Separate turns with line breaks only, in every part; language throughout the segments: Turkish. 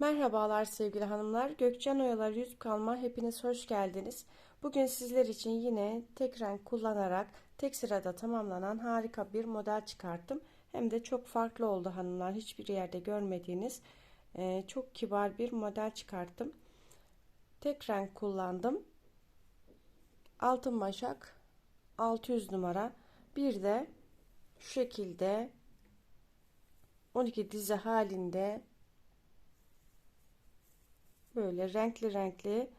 Merhabalar sevgili hanımlar. Gökçen Oyalar Yüz Kalma hepiniz hoş geldiniz. Bugün sizler için yine tek renk kullanarak tek sırada tamamlanan harika bir model çıkarttım. Hem de çok farklı oldu hanımlar. Hiçbir yerde görmediğiniz e, çok kibar bir model çıkarttım. Tek renk kullandım. Altın başak 600 numara. Bir de şu şekilde 12 dizi halinde böyle renkli renkli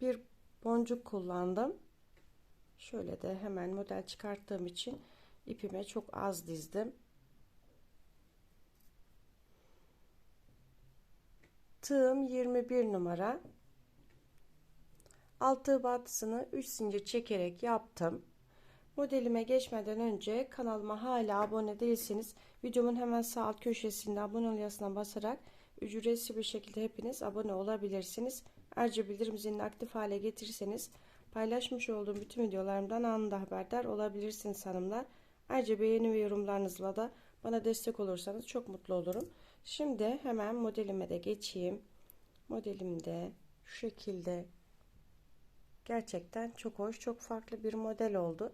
bir boncuk kullandım. Şöyle de hemen model çıkarttığım için ipime çok az dizdim. Tığım 21 numara. Alt tığ batısını 3 zincir çekerek yaptım. Modelime geçmeden önce kanalıma hala abone değilseniz videomun hemen sağ alt köşesinde abone ol yazısına basarak ücretsiz bir şekilde hepiniz abone olabilirsiniz. Ayrıca bildirim zilini aktif hale getirirseniz paylaşmış olduğum bütün videolarımdan anında haberdar olabilirsiniz hanımlar. Ayrıca beğeni ve yorumlarınızla da bana destek olursanız çok mutlu olurum. Şimdi hemen modelime de geçeyim. Modelimde şu şekilde gerçekten çok hoş, çok farklı bir model oldu.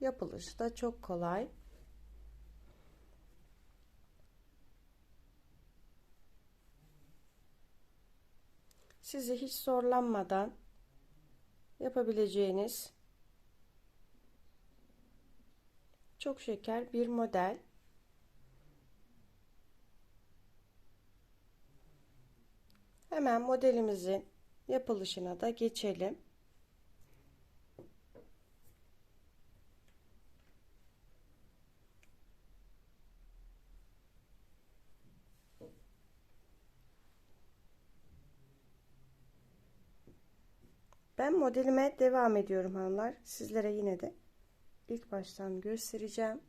Yapılışı da çok kolay. Sizi hiç zorlanmadan yapabileceğiniz çok şeker bir model. Hemen modelimizin yapılışına da geçelim. Ben modelime devam ediyorum hanımlar. Sizlere yine de ilk baştan göstereceğim.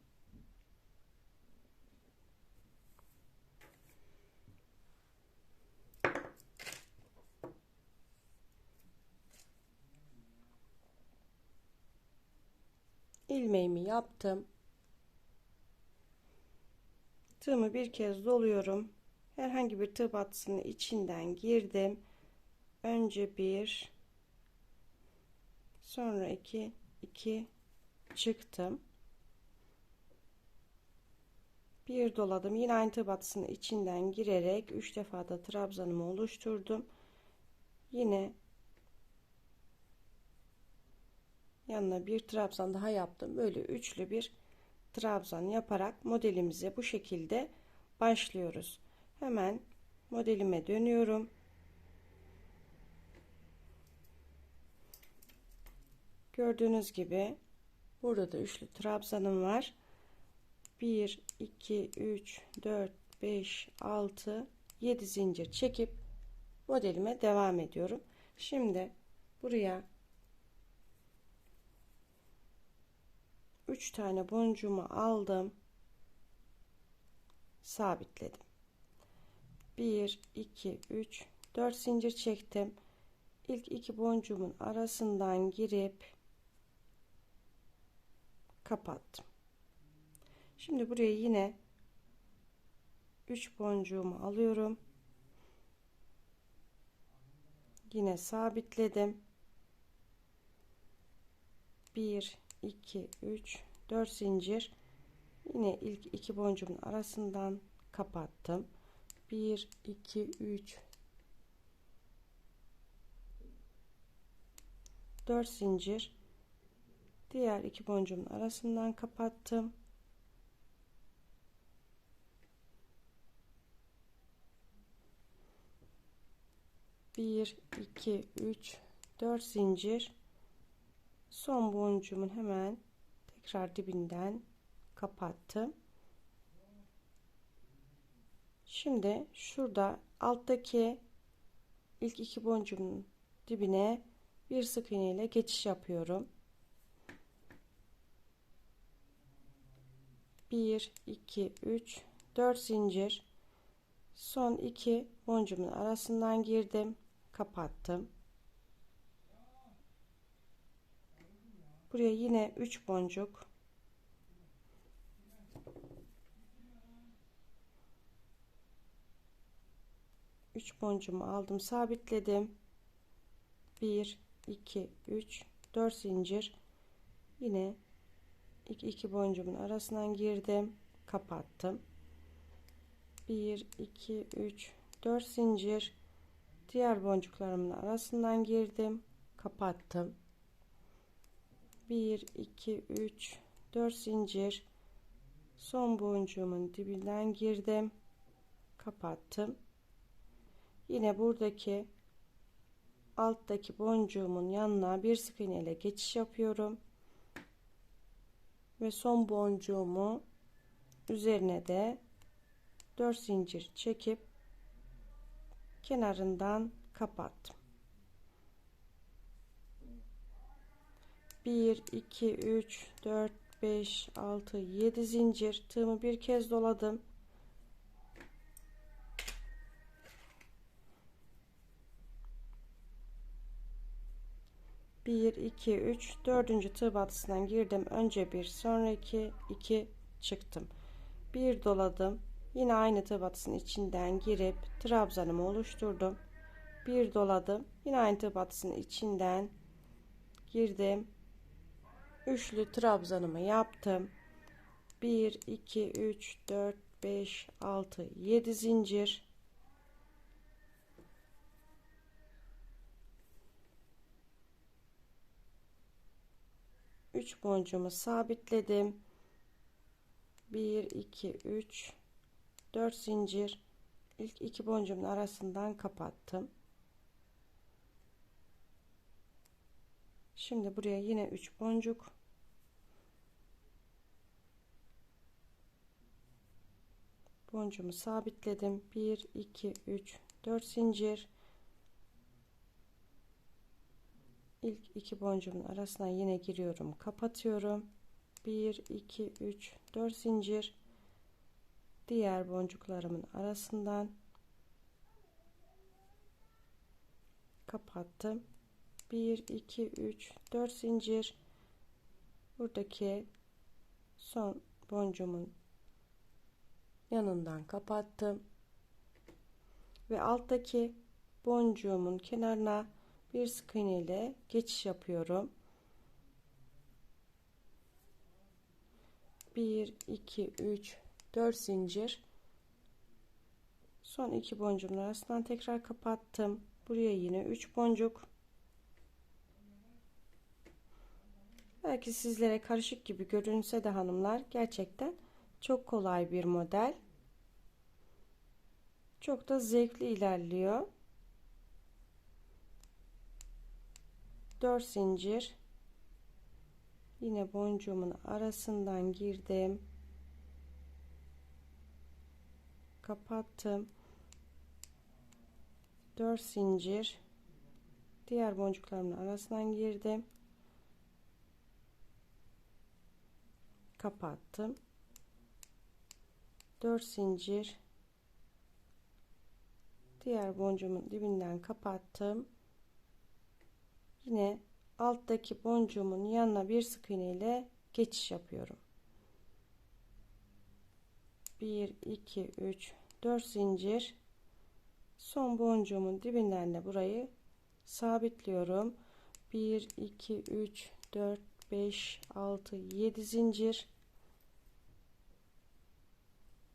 ilmeğimi yaptım. Tığımı bir kez doluyorum. Herhangi bir tığ batısının içinden girdim. Önce bir sonra 2 2 çıktım. Bir doladım. Yine aynı tığ batısının içinden girerek 3 defa da trabzanımı oluşturdum. Yine yanına bir trabzan daha yaptım. Böyle üçlü bir trabzan yaparak modelimize bu şekilde başlıyoruz. Hemen modelime dönüyorum Gördüğünüz gibi burada da üçlü trabzanım var. 1 2 3 4 5 6 7 zincir çekip modelime devam ediyorum. Şimdi buraya 3 tane boncuğumu aldım. Sabitledim. 1 2 3 4 zincir çektim. İlk iki boncuğumun arasından girip kapattım. Şimdi buraya yine 3 boncuğumu alıyorum. Yine sabitledim. 1 2 3 4 zincir. Yine ilk iki boncuğumun arasından kapattım. 1 2 3 4 zincir diğer iki boncuğumun arasından kapattım. Bir iki üç dört zincir. Son boncuğumun hemen tekrar dibinden kapattım. Şimdi şurada alttaki ilk iki boncuğumun dibine bir sık iğne ile geçiş yapıyorum 1 2 3 4 zincir. Son iki boncuğumun arasından girdim kapattım. Buraya yine 3 boncuk. Üç boncuğumu aldım sabitledim. 1 2 3 4 zincir. Yine 2 2 boncuğumun arasından girdim kapattım. 1 2 3 4 zincir. Diğer boncuklarımın arasından girdim kapattım. 1 2 3 4 zincir. Son boncuğumun dibinden girdim kapattım. Yine buradaki alttaki boncuğumun yanına bir sık iğne ile geçiş yapıyorum ve son boncuğumu üzerine de 4 zincir çekip kenarından kapattım. 1 2 3 4 5 6 7 zincir. Tığımı bir kez doladım bir iki üç. Dördüncü tığ batısından girdim. Önce bir sonraki iki çıktım. Bir doladım. Yine aynı tığ batısının içinden girip trabzanımı oluşturdum. Bir doladım. Yine aynı tığ batısının içinden girdim. Üçlü trabzanımı yaptım. 1 2 3 4 5 6 7 zincir üç boncuğumu sabitledim 1 2 3 4 zincir ilk iki boncuğumun arasından kapattım Şimdi buraya yine 3 boncuk. Boncuğumu sabitledim. 1 2 3 4 zincir. İlk iki boncuğumun arasına yine giriyorum, kapatıyorum. 1 2 3 4 zincir. Diğer boncuklarımın arasından kapattım 1 2 3 4 zincir buradaki son boncuğumun yanından kapattım ve alttaki boncuğumun kenarına bir sık iğne ile geçiş yapıyorum 1 2 3 4 zincir son iki boncuğun arasından tekrar kapattım buraya yine 3 boncuk Belki sizlere karışık gibi görünse de hanımlar gerçekten çok kolay bir model. Çok da zevkli ilerliyor. 4 zincir yine boncuğumun arasından girdim. Kapattım. 4 zincir diğer boncuklarımın arasından girdim. kapattım 4 zincir diğer boncuğumun dibinden kapattım yine alttaki boncuğumun yanına bir sık iğne ile geçiş yapıyorum. 1 2 3 4 zincir. Son boncuğumun dibinden de burayı sabitliyorum. 1 2 3 4 5 6 7 zincir.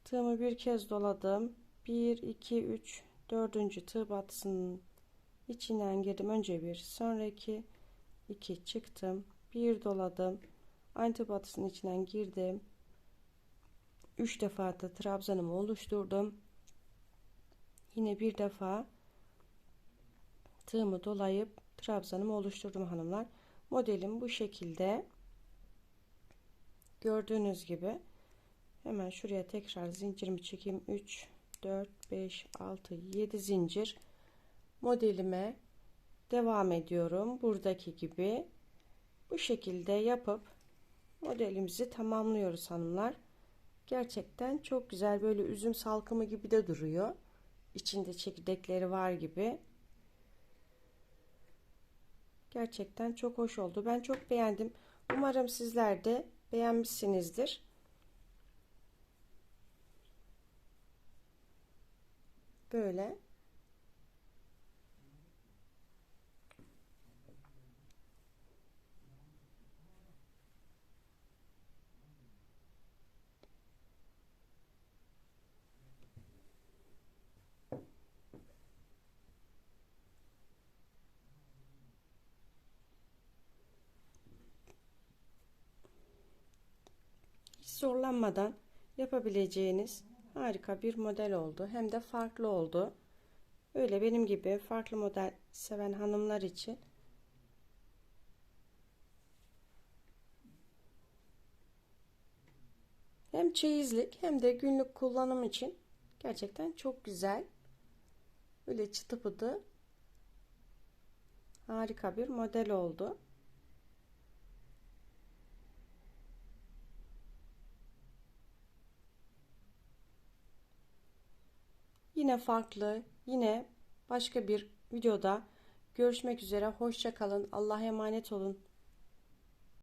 Tığımı bir kez doladım. 1 2 3 4. tığ batısının içinden girdim. Önce bir sonraki 2 çıktım. Bir doladım. Batısının içinden girdim. 3 defa da trabzanımı oluşturdum. Yine bir defa tığımı dolayıp trabzanımı oluşturdum hanımlar. Modelim bu şekilde. Gördüğünüz gibi hemen şuraya tekrar zincirimi çekeyim. 3 4 5 6 7 zincir modelime devam ediyorum. Buradaki gibi bu şekilde yapıp modelimizi tamamlıyoruz hanımlar. Gerçekten çok güzel böyle üzüm salkımı gibi de duruyor. İçinde çekirdekleri var gibi. Gerçekten çok hoş oldu. Ben çok beğendim. Umarım sizler de beğenmişsinizdir. Böyle zorlanmadan yapabileceğiniz harika bir model oldu. Hem de farklı oldu. Öyle benim gibi farklı model seven hanımlar için hem çeyizlik hem de günlük kullanım için gerçekten çok güzel. Böyle çıtı pıtı harika bir model oldu. Yine farklı, yine başka bir videoda görüşmek üzere. Hoşça kalın. Allah'a emanet olun.